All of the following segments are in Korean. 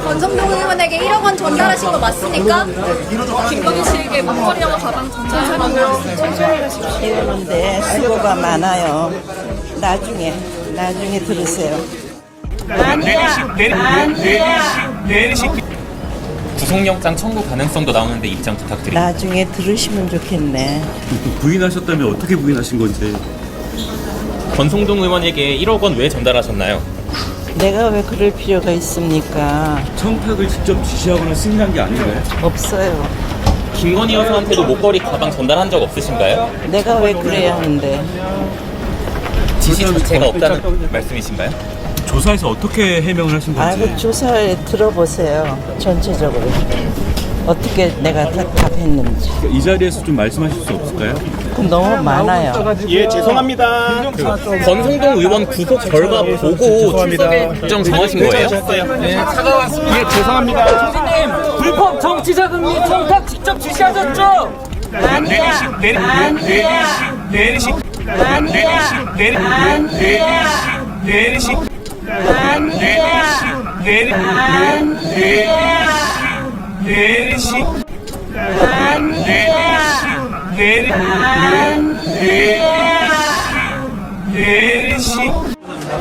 권성동 의원에게 1억 원 전달하신 거 맞습니까? 김건희 씨에게 막걸리와 가방 전달하는 이러는데 수고가 많아요. 나중에 나중에 들으세요. 구속영장 청구 가능성도 나오는데 입장 부탁드립니다. 나중에 들으시면 좋겠네. 부인하셨다면 어떻게 부인하신 건지 권성동 의원에게 1억 원 왜 전달하셨나요? 내가 왜 그럴 필요가 있습니까? 청탁을 직접 지시하거나 승인한 게 아닌가요? 없어요. 김건희 여사한테도 목걸이 가방 전달한 적 없으신가요? 내가 왜 그래야 하는데? 지시 자체가 없다는 말씀이신가요? 조사에서 어떻게 해명을 하신 건지 아이고 조사에 들어보세요. 전체적으로 어떻게 내가 다 답했는지. 이 자리에서 좀 말씀하실 수 없을까요? 그 너무 많아요. 예, 죄송합니다. 그 권성동 의원 구속 결과 보고 출석에 좀 정하신 거예요? 불법 정치 자금이 청탁 직접 지시하셨죠? 아니야.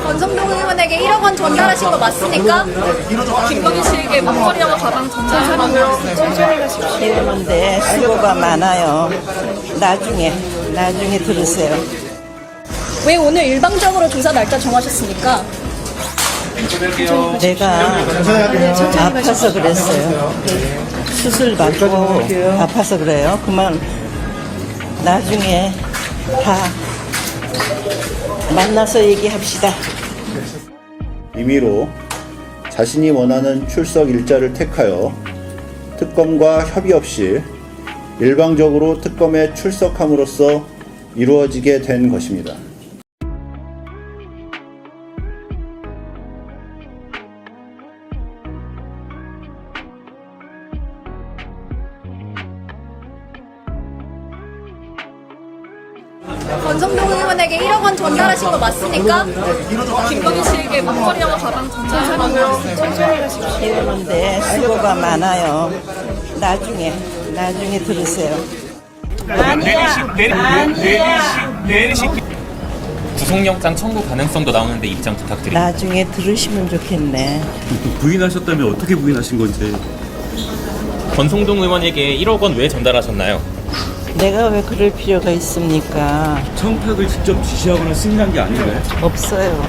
권성동 의원에게 1억 원 전달하신 거 맞습니까? 김건희 씨에게 막걸리와 가방 전달하는 이러는데 수고가 많아요. 나중에 나중에 들으세요. 왜 오늘 일방적으로 조사 날짜 정하셨습니까? 내가 아파서 그랬어요. 수술 받고 아파서 그래요. 그만 나중에 다 만나서 얘기합시다. 임의로 자신이 원하는 출석 일자를 택하여 특검과 협의 없이 일방적으로 특검에 출석함으로써 이루어지게 된 것입니다. 의원에게 1억 원 전달하신 거 맞습니까? 김건희 씨에게 막걸리와 가방 전달하는 이러는데 수고가 많아요. 나중에 나중에 들으세요. 구속영장 청구 가능성도 나오는데 입장 부탁드립니다. 나중에 들으시면 좋겠네. 부인하셨다면 어떻게 부인하신 건지 권성동 의원에게 1억 원 왜 전달하셨나요? 내가 왜 그럴 필요가 있습니까? 청탁을 직접 지시하거나 승인한 게 아닌가요? 없어요.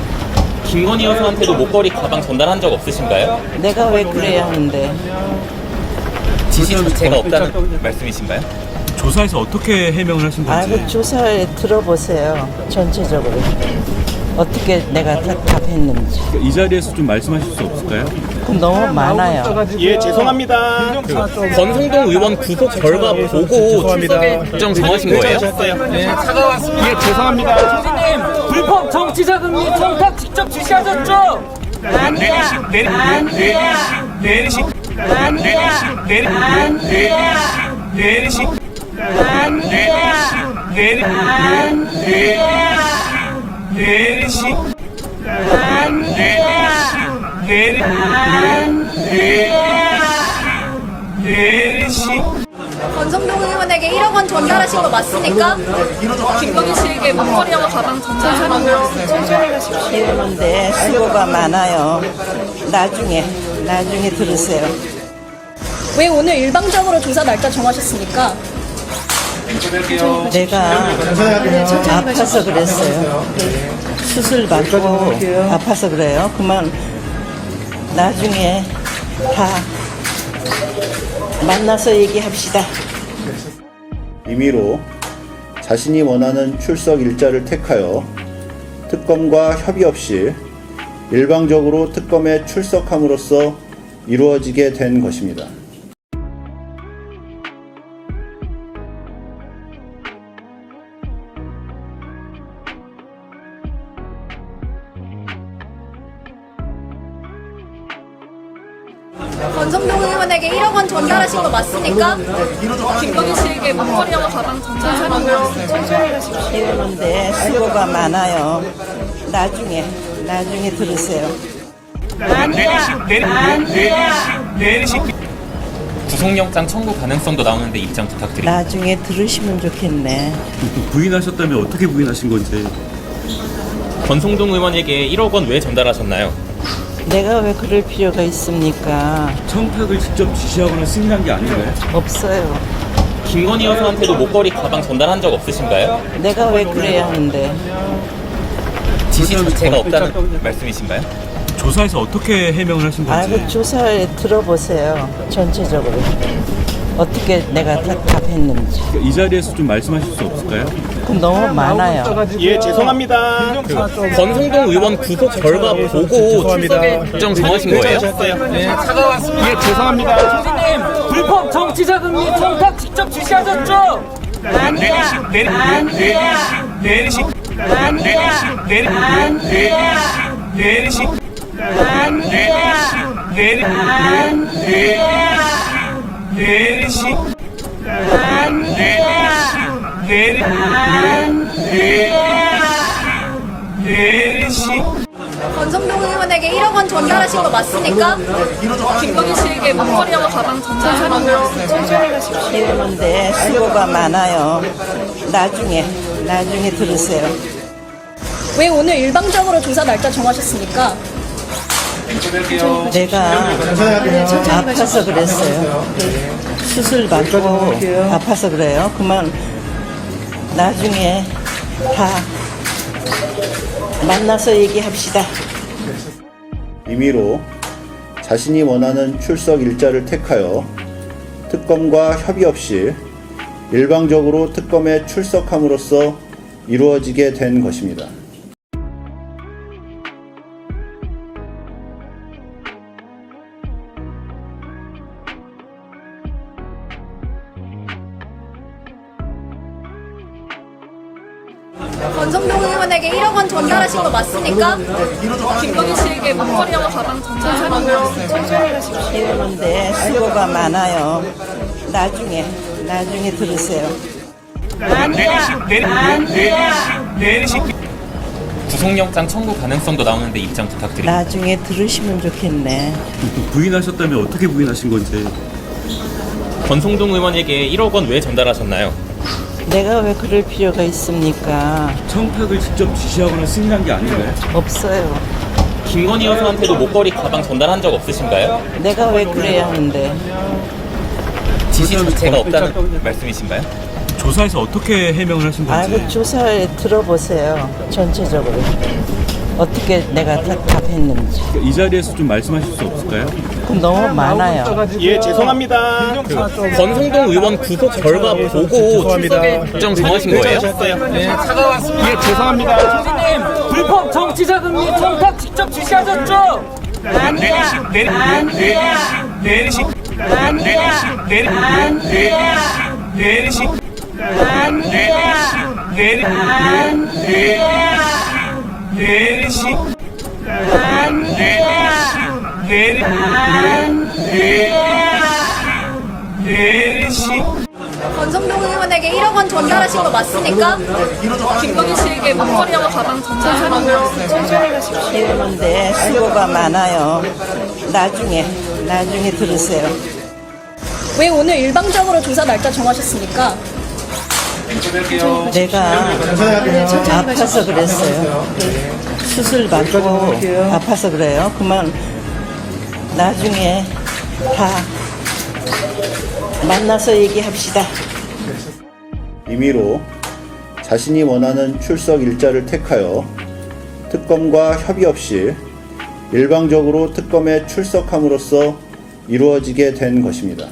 김건희 여사한테도 목걸이 가방 전달한 적 없으신가요? 내가 왜 그래야 하는데? 지시 자체가 없다는 말씀이신가요? 조사에서 어떻게 해명을 하신 건지 아이고 조사에 들어보세요. 전체적으로 어떻게 내가 다 답했는지. 이 자리에서 좀 말씀하실 수 없을까요? 그 너무 많아요. 예, 죄송합니다. 그 권성동 의원 구속 결과 보고 출석에 좀 정하신 거예요? 불법 정치 자금이 청탁 직접 지시하셨죠? 권성동 의원에게 1억 원 전달하신 거 맞습니까? 김건희 씨에게 막걸리와 가방 전달하는 이러는데 수고가 많아요. 나중에 나중에 들으세요. 왜 오늘 일방적으로 조사 날짜 정하셨습니까? 내가 아파서 그랬어요. 수술 받고 아파서 그래요. 그만 나중에 다 만나서 얘기합시다. 임의로 자신이 원하는 출석 일자를 택하여 특검과 협의 없이 일방적으로 특검에 출석함으로써 이루어지게 된 것입니다. 권성동 의원에게 1억 원 전달하신 거 맞습니까? 김건희 씨에게 막걸리와 가방 전달하는 이러는데 수고가 많아요. 나중에 나중에 들으세요. 구속영장 청구 가능성도 나오는데 입장 부탁드립니다. 나중에 들으시면 좋겠네. 부인하셨다면 어떻게 부인하신 건지 권성동 의원에게 1억 원 왜 전달하셨나요? 내가 왜 그럴 필요가 있습니까? 청탁을 직접 지시하거나 승인한 게 아닌가요? 없어요. 김건희 여사한테도 목걸이 가방 전달한 적 없으신가요? 내가 왜 그래야 하는데? 지시 자체가 없다는 말씀이신가요? 조사에서 어떻게 해명을 하신 건지 아이고 조사에 들어보세요. 전체적으로 어떻게 내가 다 답했는지. 이 자리에서 좀 말씀하실 수 없을까요? 그 너무 많아요. 예, 죄송합니다. 권성동 의원 구속 결과 보고 출석 일정 정하신 거예요? 예, 죄송합니다. 선생님, 불법 정치 자금리 청탁 직접 지시하셨죠? 권성동 의원에게 1억 원 전달하신 거 맞습니까? 김건희 씨에게 목걸이하고 가방 전달하셨죠? 그런데 수고가 많아요. 나중에 나중에 들으세요. 왜 오늘 일방적으로 조사 날짜 정하셨습니까? 내가 아파서 그랬어요. 수술 받고 아파서 그래요. 그만 나중에 다 만나서 얘기합시다. 임의로 자신이 원하는 출석 일자를 택하여 특검과 협의 없이 일방적으로 특검에 출석함으로써 이루어지게 된 것입니다. 권성동 의원에게 1억 원 전달하신 거 맞습니까? 김건희 씨에게 목걸이하고 가방 전달하셨죠? 그런데 수고가 많아요. 나중에 나중에 들으세요. 구속영장 청구 가능성도 나오는데 입장 부탁드립니다. 나중에 들으시면 좋겠네. 부인하셨다면 어떻게 부인하신 건지 권성동 의원에게 1억 원 왜 전달하셨나요? 내가 왜 그럴 필요가 있습니까? 청탁을 직접 지시하거나 승인한 게 아닌가요? 없어요. 김건희 여사한테도 목걸이 가방 전달한 적 없으신가요? 내가 왜 그래야 하는데? 지시 자체가 없다는 말씀이신가요? 조사에서 어떻게 해명을 하신 건지 아이고 조사에 들어보세요. 전체적으로 어떻게 내가 다 답했는지. 이 자리에서 좀 말씀하실 수 없을까요? 그 너무 많아요. 예, 죄송합니다. 권성동 의원 구속 결과 보고 출석 일정 정하신 거예요? 예, 죄송합니다. 선생님, 불법 정치 자금리 청탁 직접 지시하셨죠? 권성동 의원에게 1억 원 전달하신 거 맞습니까? 김건희 씨에게 목걸이하고 가방 전달하셨죠? 그런데 수고가 많아요. 나중에 나중에 들으세요. 왜 오늘 일방적으로 조사 날짜 정하셨습니까? 내가 아파서 그랬어요. 수술 받고 아파서 그래요. 그만 나중에 다 만나서 얘기합시다. 임의로 자신이 원하는 출석 일자를 택하여 특검과 협의 없이 일방적으로 특검에 출석함으로써 이루어지게 된 것입니다.